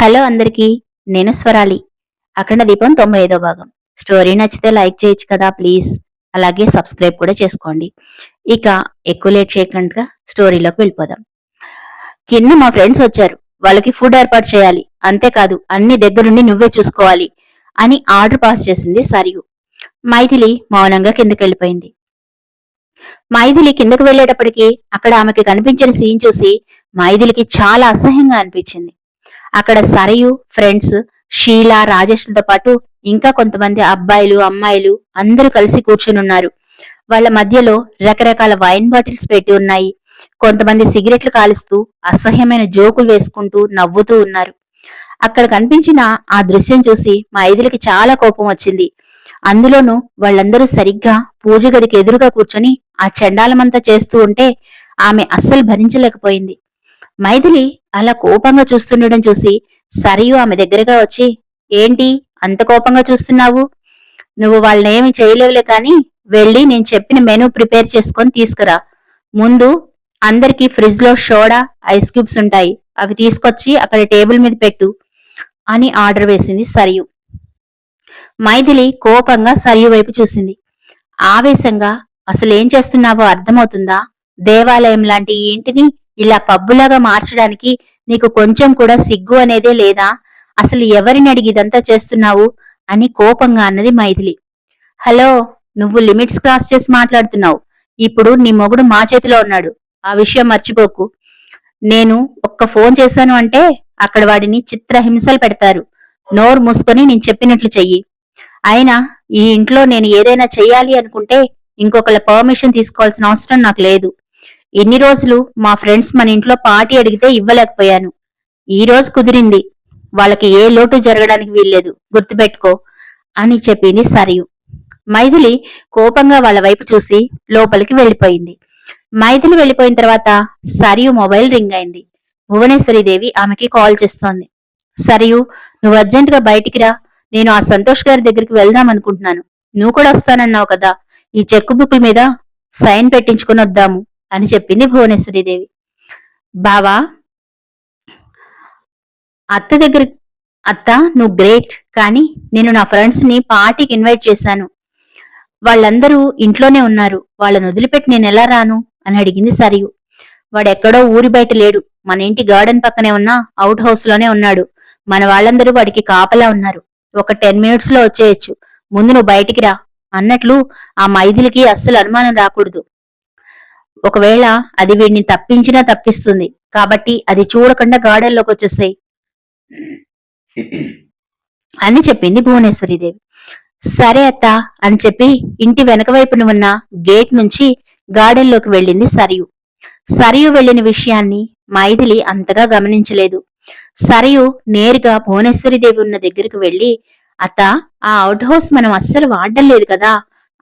Hello అందరికీ నేను స్వరాలి. అఖండ దీపం తొంభై ఐదో భాగం. స్టోరీ నచ్చితే లైక్ చేయొచ్చు కదా ప్లీజ్. అలాగే సబ్స్క్రైబ్ కూడా చేసుకోండి. ఇక ఎక్కువ లేట్ చేయకుండా స్టోరీలోకి వెళ్ళిపోదాం. కింద మా ఫ్రెండ్స్ వచ్చారు. వాళ్ళకి ఫుడ్ ఏర్పాటు చేయాలి. అంతేకాదు అన్ని దగ్గరుండి నువ్వే చూసుకోవాలి అని ఆర్డర్ పాస్ చేసింది సరియు. మైథిలి మౌనంగా కిందకి వెళ్ళిపోయింది. మైథిలి కిందకు వెళ్ళేటప్పటికి అక్కడ ఆమెకి కనిపించిన సీన్ చూసి మైథిలికి చాలా అసహ్యంగా అనిపించింది. అక్కడ సరయు ఫ్రెండ్స్ షీలా రాజేష్లతో పాటు ఇంకా కొంతమంది అబ్బాయిలు అమ్మాయిలు అందరూ కలిసి కూర్చొని ఉన్నారు వాళ్ళ మధ్యలో రకరకాల వైన్ బాటిల్స్ పెట్టి ఉన్నాయి. కొంతమంది సిగరెట్లు కాలుస్తూ అసహ్యమైన జోకులు వేసుకుంటూ నవ్వుతూ ఉన్నారు. అక్కడ కనిపించిన ఆ దృశ్యం చూసి మా ఐదులకి చాలా కోపం వచ్చింది. అందులోనూ వాళ్ళందరూ సరిగ్గా పూజ గదికి ఎదురుగా కూర్చొని ఆ చండాలమంతా చేస్తూ ఉంటే ఆమె అస్సలు భరించలేకపోయింది. మైథిలి అలా కోపంగా చూస్తుండడం చూసి సరియు ఆమె దగ్గరగా వచ్చి ఏంటి? అంత కోపంగా చూస్తున్నావు? నువ్వు వాళ్ళనేమి చేయలేవులే కానీ వెళ్ళి నేను చెప్పిన మెనూ ప్రిపేర్ చేసుకొని తీసుకురా. ముందు అందరికి ఫ్రిడ్జ్లో సోడా ఐస్ క్యూబ్స్ ఉంటాయి. అవి తీసుకొచ్చి అక్కడ టేబుల్ మీద పెట్టు అని ఆర్డర్ వేసింది సరియు. మైథిలి కోపంగా సరియు వైపు చూసింది. ఆవేశంగా అసలు ఏం చేస్తున్నావో అర్థమవుతుందా? దేవాలయం లాంటి ఈ ఇంటిని ఇలా పబ్బులాగా మార్చడానికి నీకు కొంచెం కూడా సిగ్గు అనేదే లేదా? అసలు ఎవరిని అడిగి ఇదంతా చేస్తున్నావు? అని కోపంగా అన్నది మైథిలి. హలో నువ్వు లిమిట్స్ క్రాస్ చేసి మాట్లాడుతున్నావు. ఇప్పుడు నీ మొగుడు మా చేతిలో ఉన్నాడు. ఆ విషయం మర్చిపోకు. నేను ఒక్క ఫోన్ చేశాను అంటే అక్కడ వాడిని చిత్రహింసలు పెడతారు. నోరు మూసుకొని నేను చెప్పినట్లు చెయ్యి. అయినా ఈ ఇంట్లో నేను ఏదైనా చెయ్యాలి అనుకుంటే ఇంకొకళ్ళ పర్మిషన్ తీసుకోవాల్సిన అవసరం నాకు లేదు. ఎన్ని రోజులు మా ఫ్రెండ్స్ మన ఇంట్లో పార్టీ అడిగితే ఇవ్వలేకపోయాను. ఈ రోజు కుదిరింది. వాళ్ళకి ఏ లోటు జరగడానికి వీల్లేదు. గుర్తుపెట్టుకో అని చెప్పింది సరియు. మైథిలి కోపంగా వాళ్ళ వైపు చూసి లోపలికి వెళ్ళిపోయింది. మైథిలి వెళ్ళిపోయిన తర్వాత సరియు మొబైల్ రింగ్ అయింది. భువనేశ్వరిదేవి ఆమెకి కాల్ చేస్తోంది. సరియు నువ్వు అర్జెంటుగా బయటికి రా. నేను ఆ సంతోష్ గారి దగ్గరికి వెళ్దాం అనుకుంటున్నాను. నువ్వు కూడా వస్తానన్నావు కదా. ఈ చెక్ బుక్ మీద సైన్ పెట్టించుకుని వద్దాము. అని చెప్పింది భువనేశ్వరీదేవి బావా అత్త దగ్గర అత్త నువ్వు గ్రేట్ కానీ నేను నా ఫ్రెండ్స్ని పార్టీకి ఇన్వైట్ చేశాను. వాళ్ళందరూ ఇంట్లోనే ఉన్నారు. వాళ్ళని వదిలిపెట్టి నేను ఎలా రాను? అని అడిగింది సరియు. వాడెక్కడో ఊరి బయట లేడు. మన ఇంటి గార్డెన్ పక్కనే ఉన్న అవుట్ హౌస్లోనే ఉన్నాడు. మన వాళ్ళందరూ వాడికి కాపలా ఉన్నారు. ఒక టెన్ మినిట్స్లో వచ్చేయచ్చు. ముందు నువ్వు బయటికి రా. అన్నట్లు ఆ మైథిలికి అస్సలు అనుమానం రాకూడదు. ఒకవేళ అది వీడిని తప్పించినా తప్పిస్తుంది. కాబట్టి అది చూడకుండా గార్డెన్లోకి వచ్చేసాయి. అని చెప్పింది భువనేశ్వరీదేవి సరే అత్త అని చెప్పి ఇంటి వెనక వైపున ఉన్న గేట్ నుంచి గార్డెన్లోకి వెళ్ళింది సరియు. సరియు వెళ్ళిన విషయాన్ని మైథిలి అంతగా గమనించలేదు. సరియు నేరుగా భువనేశ్వరిదేవి ఉన్న దగ్గరకు వెళ్ళి అత్త ఆ అవుట్ హౌస్ మనం అస్సలు వాడడం లేదు కదా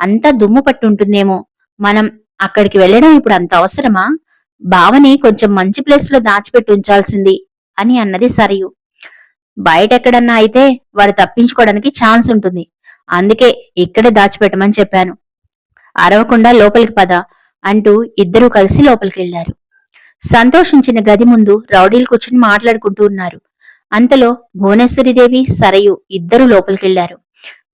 అంతా దుమ్ము పట్టుంటుందేమో. మనం అక్కడికి వెళ్ళడం ఇప్పుడు అంత అవసరమా? బావని కొంచెం మంచి ప్లేస్లో దాచిపెట్టి ఉంచాల్సింది అని అన్నది సరియు. బయటెక్కడన్నా అయితే వాడు తప్పించుకోవడానికి ఛాన్స్ ఉంటుంది. అందుకే ఇక్కడే దాచిపెట్టమని చెప్పాను. అరవకుండా లోపలికి పద అంటూ ఇద్దరూ కలిసి లోపలికి వెళ్ళారు సంతోషించిన గది ముందు రౌడీలు కూర్చుని మాట్లాడుకుంటూ ఉన్నారు. అంతలో భువనేశ్వరిదేవి సరయు ఇద్దరు లోపలికెళ్ళారు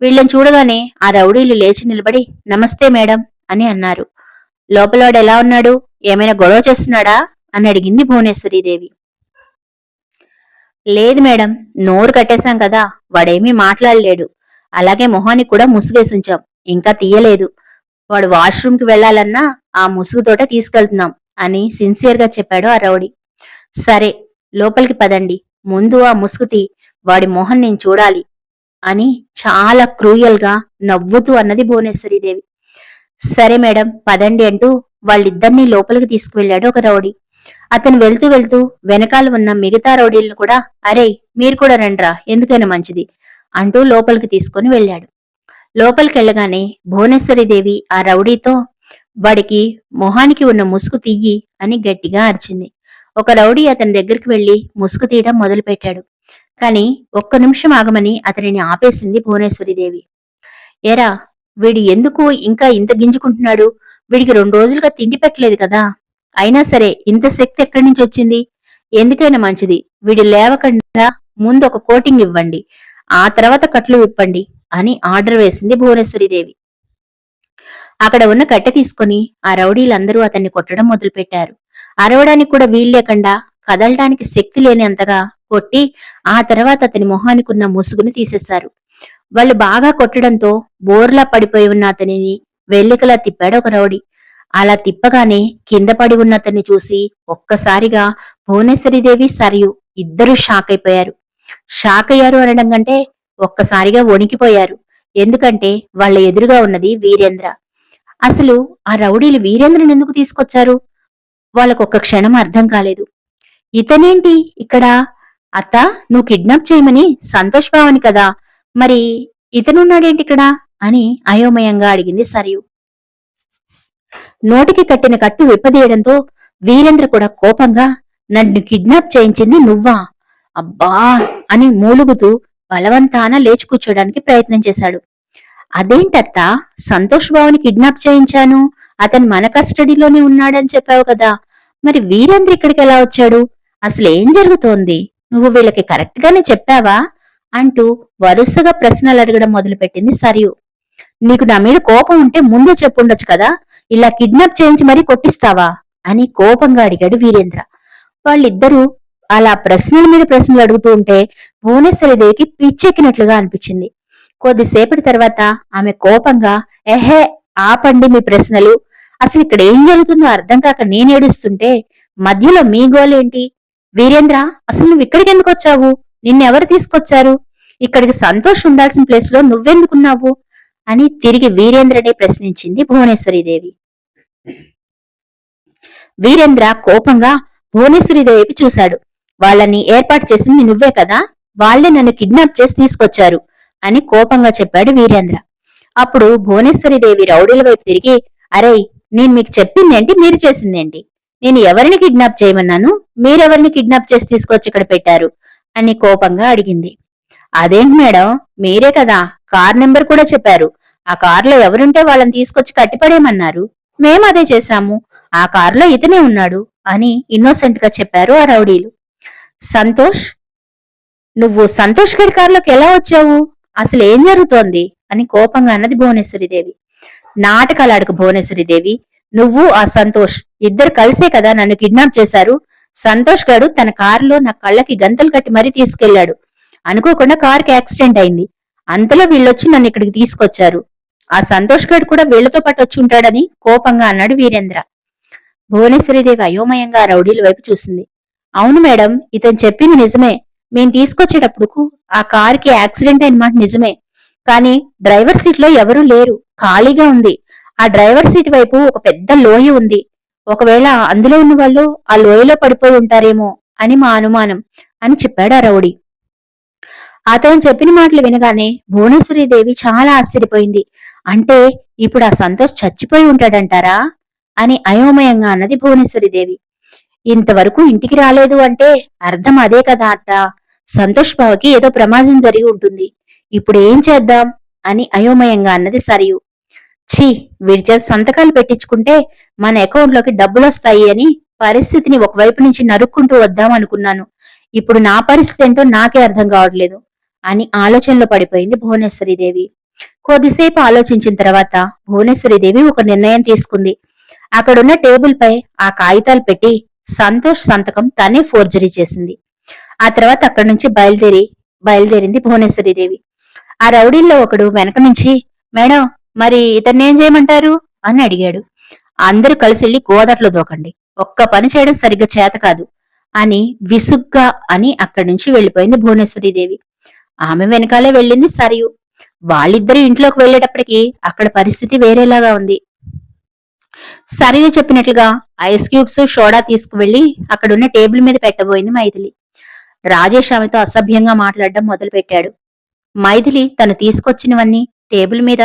వీళ్ళని చూడగానే ఆ రౌడీలు లేచి నిలబడి నమస్తే మేడం అని అన్నారు. లోపలవాడు ఎలా ఉన్నాడు? ఏమైనా గొడవ చేస్తున్నాడా? అని అడిగింది భువనేశ్వరీదేవి. లేదు మేడం నోరు కట్టేశాం కదా వాడేమీ మాట్లాడలేడు. అలాగే మొహానికి కూడా ముసుగేసుంచాం. ఇంకా తీయలేదు. వాడు వాష్రూమ్కి వెళ్ళాలన్నా ఆ ముసుగుతోటే తీసుకెళ్తున్నాం అని సిన్సియర్గా చెప్పాడు ఆ రౌడీ. సరే లోపలికి పదండి. ముందు ఆ ముసుగు తీ వాడి మొహం నేను చూడాలి అని చాలా క్రూయల్గా నవ్వుతూ అన్నది భువనేశ్వరీదేవి. సరే మేడం పదండి అంటూ వాళ్ళిద్దరినీ లోపలికి తీసుకువెళ్ళాడు ఒక రౌడీ. అతను వెళ్తూ వెళ్తూ వెనకాల ఉన్న మిగతా రౌడీలను కూడా అరే మీరు కూడా రండ్రా ఎందుకైనా మంచిది అంటూ లోపలికి తీసుకుని వెళ్ళాడు. లోపలికి వెళ్ళగానే భువనేశ్వరిదేవి ఆ రౌడీతో వాడికి మొహానికి ఉన్న ముసుగు తీయి అని గట్టిగా అరిచింది. ఒక రౌడీ అతని దగ్గరికి వెళ్ళి ముసుగు తీయడం మొదలుపెట్టాడు. కాని ఒక్క నిమిషం ఆగమని అతనిని ఆపేసింది భువనేశ్వరిదేవి. ఎరా వీడు ఎందుకు ఇంకా ఇంత గింజుకుంటున్నాడు? వీడికి రెండు రోజులుగా తిండి పెట్టలేదు కదా. అయినా సరే ఇంత శక్తి ఎక్కడి నుంచి వచ్చింది? ఎందుకైనా మంచిది. వీడి లేవకుండా ముందు ఒక కోటింగ్ ఇవ్వండి. ఆ తర్వాత కట్లు విప్పండి అని ఆర్డర్ వేసింది భువనేశ్వరిదేవి. అక్కడ ఉన్న కట్టె తీసుకుని ఆ రౌడీలందరూ అతన్ని కొట్టడం మొదలుపెట్టారు. అరవడానికి కూడా వీల్లేకుండా కదలడానికి శక్తి లేనంతగా కొట్టి ఆ తర్వాత అతని మొహానికి ఉన్న ముసుగుని తీసేశారు. వాళ్ళు బాగా కొట్టడంతో బోర్లా పడిపోయి ఉన్న అతనిని వెల్లికలా తిప్పాడు ఒక రౌడీ. అలా తిప్పగానే కింద పడి ఉన్న అతన్ని చూసి ఒక్కసారిగా భువనేశ్వరిదేవి సరియు ఇద్దరూ షాక్ అయిపోయారు. షాక్ అయ్యారు అనడం కంటే ఒక్కసారిగా వణికిపోయారు. ఎందుకంటే వాళ్ళ ఎదురుగా ఉన్నది వీరేంద్ర. అసలు ఆ రౌడీలు వీరేంద్రని ఎందుకు తీసుకొచ్చారు? వాళ్ళకొక్క క్షణం అర్థం కాలేదు. ఇతనేంటి ఇక్కడ? అత్త నువ్వు కిడ్నాప్ చేయమని సంతోష్ భావని కదా మరి ఇతనున్నాడేంటి ఇక్కడ? అని అయోమయంగా అడిగింది సరియు. నోటికి కట్టిన కట్టు విప్పదీయడంతో వీరేంద్ర కూడా కోపంగా నన్ను కిడ్నాప్ చేయించింది నువ్వా? అబ్బా! అని మూలుగుతూ బలవంతాన లేచి కూర్చోడానికి ప్రయత్నం చేశాడు. అదేంటత్తా? సంతోష్ బావుని కిడ్నాప్ చేయించాను. అతను మన కస్టడీలోనే ఉన్నాడని చెప్పావు కదా. మరి వీరేంద్ర ఇక్కడికి ఎలా వచ్చాడు? అసలు ఏం జరుగుతోంది? నువ్వు వీళ్ళకి కరెక్ట్ గానే చెప్పావా? అంటూ వరుసగా ప్రశ్నలు అడగడం మొదలుపెట్టింది సరియు. నీకు నా మీద కోపం ఉంటే ముందే చెప్పుండొచ్చు కదా? ఇలా కిడ్నాప్ చేయించి మరీ కొట్టిస్తావా? అని కోపంగా అడిగాడు వీరేంద్ర. వాళ్ళిద్దరూ అలా ప్రశ్నల మీద ప్రశ్నలు అడుగుతూ ఉంటే భువనేశ్వరిదేవికి పిచ్చెక్కినట్లుగా అనిపించింది. కొద్దిసేపటి తర్వాత ఆమె కోపంగా ఎహే ఆపండి మీ ప్రశ్నలు. అసలు ఇక్కడ ఏం జరుగుతుందో అర్థం కాక నేనేడుస్తుంటే మధ్యలో మీ గోలేంటి? వీరేంద్ర అసలు నువ్వు ఇక్కడికి ఎందుకు వచ్చావు? నిన్నెవరు తీసుకొచ్చారు? ఇక్కడికి సంతోష్ ఉండాల్సిన ప్లేస్లో నువ్వెందుకున్నావు? అని తిరిగి వీరేంద్రనే ప్రశ్నించింది భువనేశ్వరీదేవి. వీరేంద్ర కోపంగా భువనేశ్వరీదేవి చూశాడు. వాళ్ళని ఏర్పాటు చేసింది నువ్వే కదా? వాళ్ళే నన్ను కిడ్నాప్ చేసి తీసుకొచ్చారు అని కోపంగా చెప్పాడు వీరేంద్ర. అప్పుడు భువనేశ్వరిదేవి రౌడీల వైపు తిరిగి అరే నేను మీకు చెప్పిందేంటి? మీరు చేసిందేంటి? నేను ఎవరిని కిడ్నాప్ చేయమన్నాను? మీరెవరిని కిడ్నాప్ చేసి తీసుకొచ్చి ఇక్కడ పెట్టారు? అని కోపంగా అడిగింది. అదేంటి మేడం? మీరే కదా. కార్ నెంబర్ కూడా చెప్పారు. ఆ కారులో ఎవరుంటే వాళ్ళని తీసుకొచ్చి కట్టిపడేయమన్నారు. మేము అదే చేశాము. ఆ కారులో ఇతనే ఉన్నాడు అని ఇన్నోసెంట్గా చెప్పారు ఆ రౌడీలు. సంతోష్? నువ్వు సంతోష్ గారి కారులోకి ఎలా వచ్చావు? అసలు ఏం జరుగుతోంది? అని కోపంగా అన్నది భువనేశ్వరిదేవి నాటకాలాడుకు భువనేశ్వరిదేవి నువ్వు ఆ సంతోష్ ఇద్దరు కలిసే కదా నన్ను కిడ్నాప్ చేశారు. సంతోష్ గారు తన కారులో నా కళ్ళకి గంతలు కట్టి మరీ తీసుకెళ్ళాడు అనుకోకుండా కారుకి యాక్సిడెంట్ అయింది. అంతలో వీళ్ళొచ్చి నన్ను ఇక్కడికి తీసుకొచ్చారు. ఆ సంతోష్ గారు కూడా వీళ్ళతో పాటు వచ్చి ఉంటాడని కోపంగా అన్నాడు వీరేంద్ర. భువనేశ్వరిదేవి అయోమయంగా రౌడీల వైపు చూసింది. అవును మేడం ఇతను చెప్పింది నిజమే. మేము తీసుకొచ్చేటప్పుడు ఆ కారుకి యాక్సిడెంట్ అయిన మాట నిజమే. కానీ డ్రైవర్ సీట్లో ఎవరూ లేరు. ఖాళీగా ఉంది. ఆ డ్రైవర్ సీట్ వైపు ఒక పెద్ద లోయ ఉంది. ఒకవేళ అందులో ఉన్న వాళ్ళు ఆ లోయలో పడిపోయి ఉంటారేమో అని మా అనుమానం అని చెప్పాడు ఆ రౌడీ అతను చెప్పిన మాటలు వినగానే భువనేశ్వరీదేవి చాలా ఆశ్చర్యపోయింది. అంటే ఇప్పుడు ఆ సంతోష్ చచ్చిపోయి ఉంటాడంటారా అని అయోమయంగా అన్నది భువనేశ్వరిదేవి ఇంతవరకు ఇంటికి రాలేదు అంటే అర్థం అదే కదా అత్త. సంతోష్ బావకి ఏదో ప్రమాదం జరిగి ఉంటుంది. ఇప్పుడు ఏం చేద్దాం అని అయోమయంగా అన్నది సరియు. ఛీ వీడి చేత సంతకాలు పెట్టించుకుంటే మన అకౌంట్లోకి డబ్బులు వస్తాయి అని పరిస్థితిని ఒకవైపు నుంచి నరుక్కుంటూ వద్దాం అనుకున్నాను. ఇప్పుడు నా పరిస్థితి ఏంటో నాకే అర్థం కావట్లేదు అని ఆలోచనలో పడిపోయింది భువనేశ్వరీదేవి. కొద్దిసేపు ఆలోచించిన తర్వాత భువనేశ్వరీదేవి ఒక నిర్ణయం తీసుకుంది. అక్కడున్న టేబుల్ పై ఆ కాగితాలు పెట్టి సంతోష్ సంతకం తనే ఫోర్జరీ చేసింది. ఆ తర్వాత అక్కడి నుంచి బయలుదేరి బయలుదేరింది భువనేశ్వరీదేవి. ఆ రౌడీల్లో ఒకడు వెనక నుంచి మేడం మరి ఇతన్ని ఏం చేయమంటారు? అని అడిగాడు. అందరూ కలిసి వెళ్ళి గోదట్లో దూకండి. ఒక్క పని చేయడం సరిగ్గా చేత కాదు అని విసుగ్గా అని అక్కడి నుంచి వెళ్ళిపోయింది భువనేశ్వరీదేవి. ఆమె వెనకాలే వెళ్ళింది సరియు. వాళ్ళిద్దరూ ఇంట్లోకి వెళ్ళేటప్పటికి అక్కడ పరిస్థితి వేరేలాగా ఉంది. సరియు చెప్పినట్లుగా ఐస్ క్యూబ్స్ సోడా తీసుకువెళ్ళి అక్కడున్న టేబుల్ మీద పెట్టబోయింది మైథిలి. రాజేష్ ఆమెతో అసభ్యంగా మాట్లాడడం మొదలుపెట్టాడు. మైథిలి తను తీసుకొచ్చినవన్నీ టేబుల్ మీద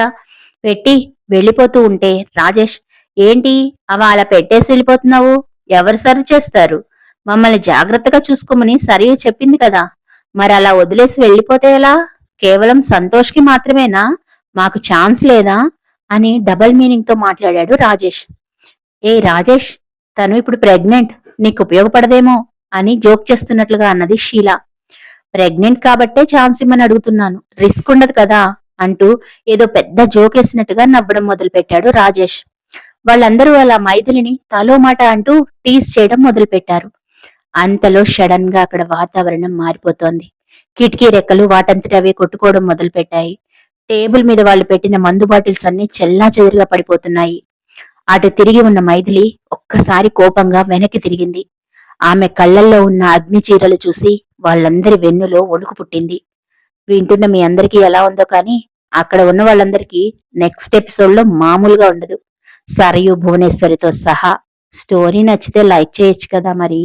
పెట్టి వెళ్ళిపోతూ ఉంటే రాజేష్ ఏంటి? అవ అలా పెట్టేసి వెళ్ళిపోతున్నావు? ఎవరు సర్వ్ చేస్తారు? మమ్మల్ని జాగ్రత్తగా చూసుకోమని సరియు చెప్పింది కదా. మరి అలా వదిలేసి వెళ్ళిపోతే ఎలా? కేవలం సంతోష్కి మాత్రమేనా? మాకు ఛాన్స్ లేదా? అని డబల్ మీనింగ్తో మాట్లాడాడు రాజేష్. ఏ రాజేష్ తను ఇప్పుడు ప్రెగ్నెంట్ నీకు ఉపయోగపడదేమో అని జోక్ చేస్తున్నట్లుగా అన్నది షీలా. ప్రెగ్నెంట్ కాబట్టే ఛాన్స్ ఇమ్మని అడుగుతున్నాను. రిస్క్ ఉండదు కదా. అంటూ ఏదో పెద్ద జోకేసినట్టుగా నవ్వడం మొదలుపెట్టాడు రాజేష్. వాళ్ళందరూ అలా మైథిలిని తలో మాట అంటూ టీస్ చేయడం మొదలుపెట్టారు. అంతలో సడన్గా అక్కడ వాతావరణం మారిపోతోంది. కిటికీ రెక్కలు వాటంతట అవే కొట్టుకోవడం మొదలుపెట్టాయి. టేబుల్ మీద వాళ్ళు పెట్టిన మందు బాటిల్స్ అన్ని చెల్లా చెదిరిగా పడిపోతున్నాయి. అటు తిరిగి ఉన్న మైథిలి ఒక్కసారి కోపంగా వెనక్కి తిరిగింది. ఆమె కళ్ళల్లో ఉన్న అగ్ని చీరలు చూసి వాళ్ళందరి వెన్నులో వణుకు పుట్టింది. వింటున్న మీ అందరికీ ఎలా ఉందో కానీ అక్కడ ఉన్న వాళ్ళందరికీ నెక్స్ట్ ఎపిసోడ్లో మామూలుగా ఉండదు. సరయు భువనేశ్వరితో సహా స్టోరీ నచ్చితే లైక్ చేయొచ్చు కదా మరి.